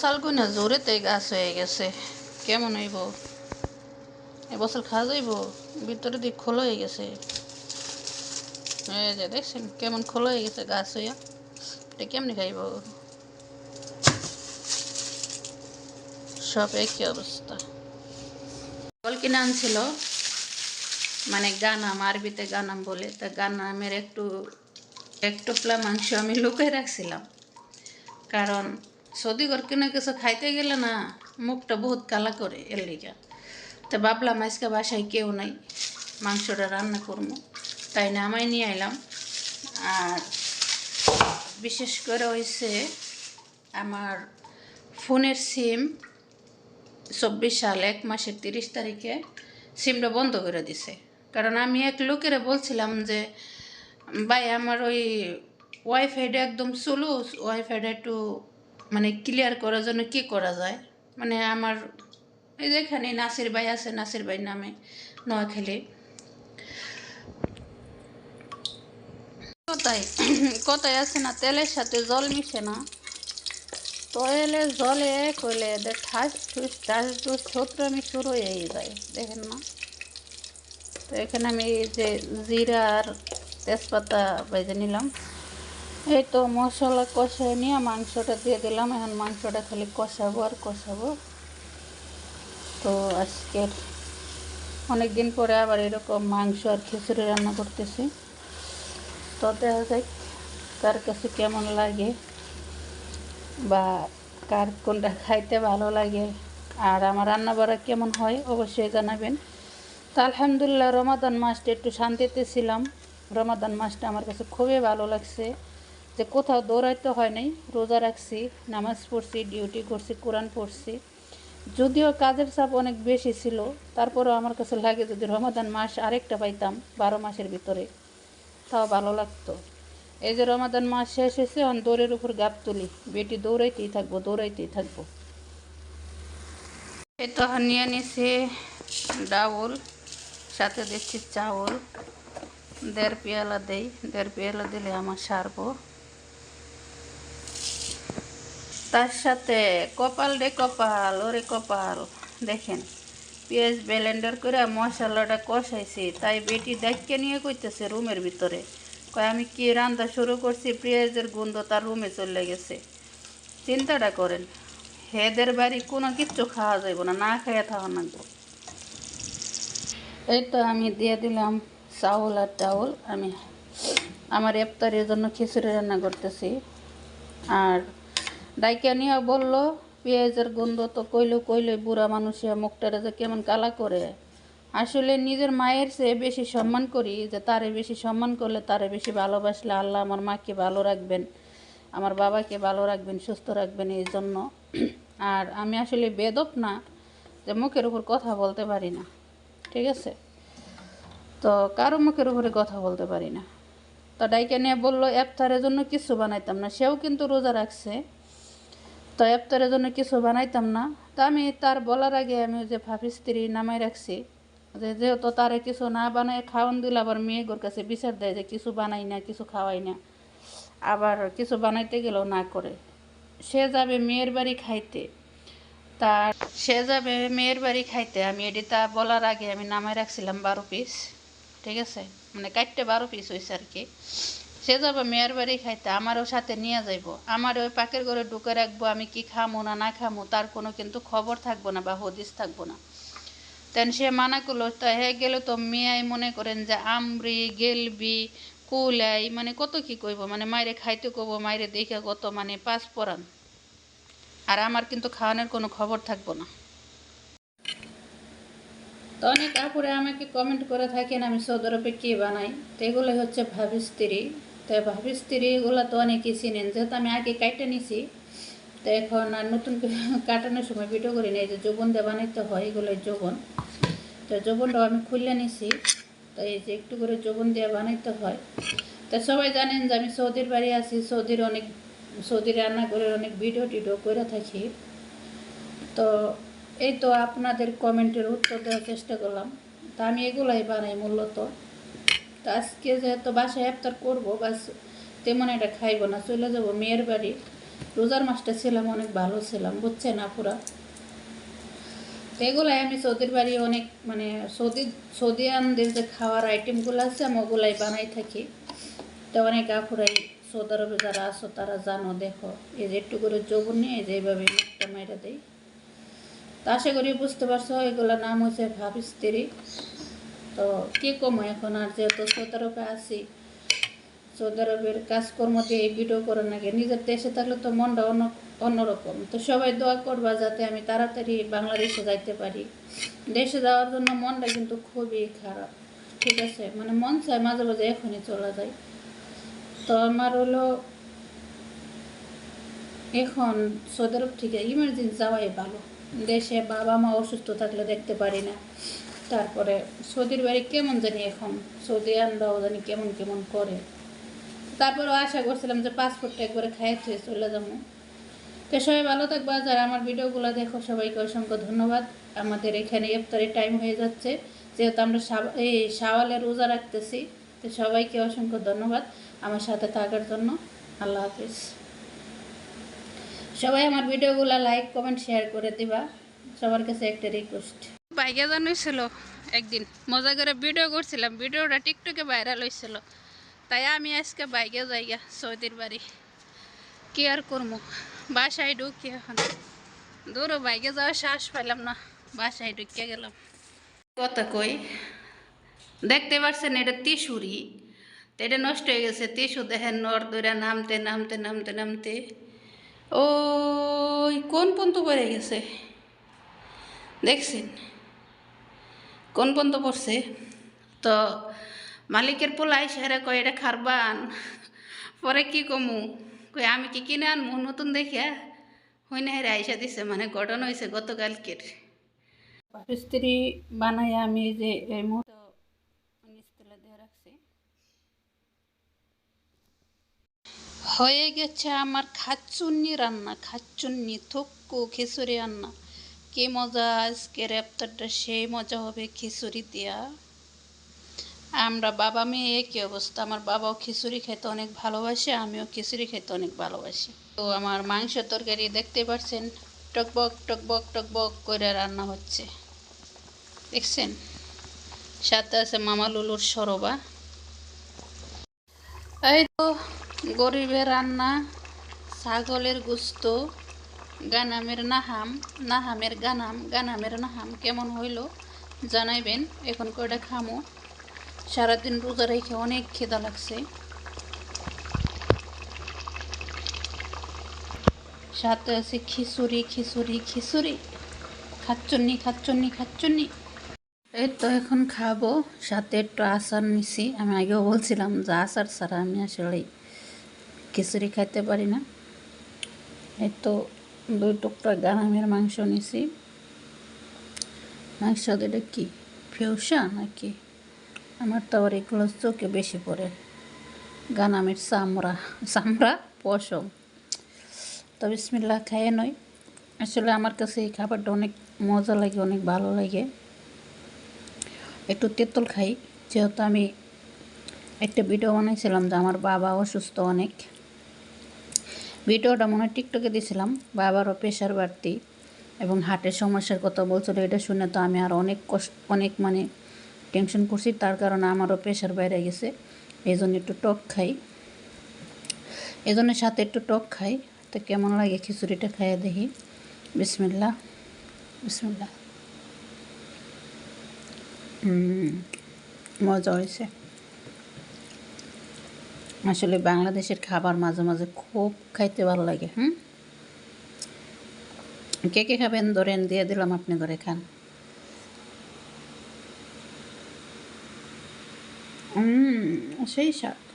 সাল কই না জোরেতে গাছ হয়ে গেছে কেমন হইব এবছর খাওয়া যাইব ভিতরে দিক খোলা হয়ে গেছে এই যে দেখছেন কেমন খোলা হয়ে গেছে গাছ হইয়া এটা কেমনি খাইব সব একই অবস্থা জল কিনে আনছিল মানে গানাম আরবিতে গানাম বলে তা গানামের একটু এক টোপলা মাংস আমি লুকিয়ে রাখছিলাম কারণ সৌদি ঘর কিনে কিছু খাইতে গেলে না মুখটা বহুত কালা করে এর লিগা। তো ভাবলাম আজকে বাসায় কেউ নাই, মাংসটা রান্না করব। তাই না আমায় নিয়ে আইলাম। আর বিশেষ করে হয়েছে আমার ফোনের সিম চব্বিশ সাল, এক মাসের তিরিশ তারিখে সিমটা বন্ধ করে দিছে। কারণ আমি এক লোকেরা বলছিলাম যে, ভাই, আমার ওই ওয়াইফাইটা একদম স্লো ওয়াইফাইটা একটু মানে ক্লিয়ার করার জন্য কি করা যায়? মানে আমার, এই যে এখানে নাসির ভাই আছে, নাসির ভাই নামে নোয়াখালী। কোথায়? কোথায় আছে না? তেলের সাথে জল মিশে না। তয়েলে জলে করলে এদের ঠাস ঠুস ঠাস ঠুস ছত্রামি শুরু হয়ে যায়। দেখেন না তো এখানে আমি এই যে জিরা আর তেজপাতা বেজে নিলাম। এই তো মশলা কষায় নিয়ে মাংসটা দিয়ে দিলাম। এখন মাংসটা খালি কষাবো আর কষাবো। তো আজকের অনেক দিন পরে আবার এরকম মাংস আর খিচুড়ি রান্না করতেছি। তো দেখা যাক কার কাছে কেমন লাগে বা কার কোনটা খাইতে ভালো লাগে আর আমার রান্না বাড়া কেমন হয় অবশ্যই জানাবেন। তো আলহামদুলিল্লাহ রমাদান মাসটা একটু শান্তিতে ছিলাম। রমাদান মাসটা আমার কাছে খুবই ভালো লাগছে। যে কোথাও দৌড়াইতে হয় নাই, রোজা রাখছি, নামাজ পড়ছি, ডিউটি করছি, কোরআন পড়ছি। যদিও কাজের চাপ অনেক বেশি ছিল, তারপরেও আমার কাছে লাগে যদি রমাদান মাস আরেকটা পাইতাম, বারো মাসের ভিতরে, তাও ভালো লাগতো। এই যে রমাদান মাস শেষ হয়েছে এখন দৌড়ের উপর গাপ তুলি। বেটি দৌড়াইতেই থাকব দৌড়াইতেই থাকব। এই তো নিয়ে নিছি ডাউল, সাথে দিচ্ছি চাউল। দেড় পেয়ালা দেই, দেড় পেয়ালা দিলে আমার সারবো। তার সাথে কপাল রে কপাল, ওরে কপাল। দেখেন, পেঁয়াজ ব্লেন্ডার করে মশলাটা কষাইছি, তাই বেটি দেখকে নিয়ে কইতেছে রুমের ভিতরে। কয়, আমি কি রান্না শুরু করছি, পেঁয়াজের গন্ধ তার রুমে চলে গেছে। চিন্তাটা করেন, হেদের বাড়ি কোনো কিচ্ছু খাওয়া যাইব না না খাইয়া থাকা নাকবো এই তো আমি দিয়ে দিলাম চাউল আর চাউল। আমি আমার ইফতারের জন্য খিচুড়ি রান্না করতেছি। আর ডাইকা নিয়ে বলল, পেঁয়াজের গন্ধ তো কইলো কইলে বুড়া মানুষের মুখটারে যে কেমন কালা করে। আসলে নিজের মায়ের চেয়ে বেশি সম্মান করি, যে তারে বেশি সম্মান করলে তারে বেশি ভালোবাসলে আল্লাহ আমার মাকে ভালো রাখবেন, আমার বাবাকে ভালো রাখবেন, সুস্থ রাখবেন এই জন্য। আর আমি আসলে বেদব না, যে মুখের উপর কথা বলতে পারি না। ঠিক আছে? তো কারও মুখের উপরে কথা বলতে পারি না। তো ডাইকে নিয়ে বলল, এফতারের জন্য কিছু বানাইতাম না। সেও কিন্তু রোজা রাখছে। তো এফতারের জন্য কিছু বানাইতাম না। তা আমি তার বলার আগে আমি যে ভাবি স্ত্রী নামাই রাখছি। যে যেহেতু তারে কিছু না বানায় খাওয়ান দিলে আবার মেয়ে গোর কাছে বিচার দেয় যে কিছু বানাই না, কিছু খাওয়াই না। আবার কিছু বানাইতে গেলেও না করে। সে যাবে মেয়ের বাড়ি খাইতে। তার সে যাবে মেয়ের বাড়ি খাইতে। আমি এটি তা বলার আগে আমি নামাই রাখছিলাম বারো পিস। ঠিক আছে? মানে কাটতে বারো পিস হয়েছে আর কি। সে যাবে মেয়ের বাড়ি খাইতে, আমারও সাথে নিয়ে যাইব। আমার ওই পাকের ঘরে ঢুকে রাখব, আমি কি খামো না না খামো, তার কোনো কিন্তু খবর থাকব না বা হদিস থাকব না। তেন সে মানা করল, তা হে গেলে তো মেয়াই মনে করেন যে আমরি, গেলবি, কুলাই মানে কত কি কইব মানে মায়েরে খাইতে কব মায়েরে দেখে কত মানে পাঁচ পরান আর আমার কিন্তু খাওয়ানোর কোনো খবর থাকব না। তো অনেক আপুরে আমাকে কমেন্ট করে থাকেন, আমি সৌদি আরবে কী বানাই? তো এগুলো হচ্ছে ভাবি স্ত্রী। তো ভাবি স্ত্রী এগুলো তো অনেকেই চিনেন, যেহেতু আমি আগে কাইটে নিছি, তো এখন আর নতুন কাটানোর সময় ভিডিও করি না, এই যে যৌবন দিয়ে বানাইতে হয় এগুলো যৌবন। তো যৌবনটাও আমি খুললে নিছি, তো এই যে একটু করে যৌবন দিয়ে বানাইতে হয়। তো সবাই জানেন যে আমি সৌদির বাড়ি আছি, সৌদির অনেক, সৌদি রান্না করে অনেক ভিডিও টিডিও করে থাকি। তো এই তো আপনাদের কমেন্টের উত্তর দেওয়ার চেষ্টা করলাম। তা আমি এগুলাই বানাই মূলত। তো আজকে যেহেতু বাসায় ইফতার করব, বাস তেমন এটা খাইবো না, চলে যাব মেয়ের বাড়ি। রোজার মাসটা ছিলাম, অনেক ভালো ছিলাম, বুঝছেন আপুরা? এগুলাই আমি সৌদির বাড়ি অনেক মানে সৌদি সৌদিয়ানদের যে খাওয়ার আইটেমগুলো আছে, আমি ওগুলাই বানাই থাকি। তো অনেক আপুরাই সৌদি আরবে যারা আসো তারা জানো, দেখো, এই যে একটু করে যৌবন নিয়ে, এই যে এইভাবে মুখটা মেরে দেয় তো আশা করি বুঝতে পারছ, এগুলোর নাম হচ্ছে ভাব স্ত্রী তো কী কম এখন? আর যেহেতু সৌদি আরবে আছি সৌদি আরবের কাজকর্ম দিয়ে এই ভিডিও করে নাকি নিজের দেশে থাকলে তো মনটা অন্য, অন্যরকম। তো সবাই দোয়া করবা যাতে আমি তাড়াতাড়ি বাংলাদেশে যাইতে পারি। দেশে যাওয়ার জন্য মনটা কিন্তু খুবই খারাপ, ঠিক আছে? মানে মন চায় মাঝে মাঝে এখনই চলে যায়। তো আমার হলো, এখন সৌদি আরব থেকে ইমার্জেন্সি যাওয়াই ভালো। দেশে বাবা মা অসুস্থ থাকলে দেখতে পারি না। তারপরে সৌদির বাড়ি কেমন জানি এখন? সৌদি আনরাও জানি কেমন কেমন করে। তারপরেও আশা করছিলাম যে পাসপোর্টটা একবারে খাইয়ে চলে যাব। তো সবাই ভালো থাকবা, যারা আমার ভিডিওগুলো দেখো, সবাইকে অসংখ্য ধন্যবাদ। আমাদের এখানে ইফতারের টাইম হয়ে যাচ্ছে। যেহেতু আমরা এই শাওয়ালে রোজা রাখতেছি, তো সবাইকে অসংখ্য ধন্যবাদ আমার সাথে থাকার জন্য। আল্লাহ হাফিজ। সবাই আমার ভিডিওগুলো লাইক কমেন্ট শেয়ার করে দিবা। সবার কাছে একটা রিকোয়েস্ট বাইকে জানাইছিল একদিন। মজা করে ভিডিও করছিলাম ভিডিওটা টিকটকে ভাইরাল হয়েছিল তাই আমি আজকে বাইকে যাই যাইগা সৌদির বাড়ি। কি আর করব বাসায় ঢুকি এখন। দূরও বাইকে যাওয়ার শ্বাস পাইলাম না, বাসায় ঢুকিয়ে গেলাম। কথা কই? দেখতে পারছেন এটা তিসুরি তো এটা নষ্ট হয়ে গেছে তিসু দেখেন নর দৌড়া নামতে নামতে নামতে নামতে। ওই কোন পন্ত পড়ে গেছে? দেখছেন? কোন পন্ত পড়ছে? তো মালিকের পোলাই সেরে কয় এটা খারবান পরে কি কমু? কই আমি কি কিনে আনমু? নতুন দেখিয়া? হই না হেরে আইসা দিছে মানে ঘটনা হয়েছে গতকালকের। স্ত্রী বানাই আমি যে এই মুহূর্তে নিচতলা দিয়ে রাখছি। হয়ে গেছে আমার খাচ্চুন্নি রান্না খাচ্চুন্নি থক্কু খিচুড়ি রান্না। কি মজা আজকে রেপ্তারটা সেই মজা হবে, খিচুড়ি দিয়া। আমরা বাবা মেয়ে একই অবস্থা? আমার বাবাও খিচুড়ি খেতে অনেক ভালোবাসে, আমিও খিচুড়ি খেতে অনেক ভালোবাসি। তো আমার মাংস তরকারি দেখতে পাচ্ছেন টকবক টকবক টকবক করে রান্না হচ্ছে। দেখছেন? সাথে আছে মামা লুলুর সরবা। এই তো, গরিবের রান্না, ছাগলের গুস্ত। গানামের নাহাম, নাহামের গানাম, গানামের নাহাম কেমন হইল জানাইবেন। এখন কয়টা খামো? সারাদিন রোজা রেখে অনেক খিদা লাগছে। সাথে আছে খিচুড়ি খিচুড়ি খিচুড়ি। খাচ্চন্নি খাচ্চন্নি খাচ্চন্নি। এই তো এখন খাব। সাথে একটু আচার নিছি। আমি আগেও বলছিলাম যে আচার ছাড়া আমি আসলে খিচুড়ি খাইতে পারি না। এই তো দুই টুকরা গ্রামের মাংস নিছি। মাংস এটা কি? ফেউসা নাকি? আমার তো আবার এগুলো চোখে বেশি পড়ে। গানামের চামড়া চামড়া পশম। তো বিসমিল্লা খাইয়ে নয় আসলে আমার কাছে এই খাবারটা অনেক মজা লাগে, অনেক ভালো লাগে। একটু তেঁতুল খাই। যেহেতু আমি একটা ভিডিও বানাইছিলাম যে আমার বাবা অসুস্থ অনেক। ভিডিওটা মনে হয় টিকটকে দিয়েছিলাম বাবারও প্রেশার বাড়তি এবং হার্টের সমস্যার কথা বলছিল, এটা শুনে তো আমি আর অনেক কষ্ট, অনেক মানে টেনশন করছি, তার কারণে আমারও প্রেশার বাইরে গেছে এই জন্য একটু টক খাই। এই জন্য সাথে একটু টক খাই, তো কেমন লাগে খিচুড়িটা খাইয়ে দেখি। বিসমিল্লা বিসমিল্লা মজা হয়েছে। আসলে বাংলাদেশের খাবার মাঝে মাঝে খুব খাইতে ভালো লাগে, হুম? কে কে খাবেন? ধরেন দিয়ে দিলাম আপনি ধরে খান। সেই স্বাদ।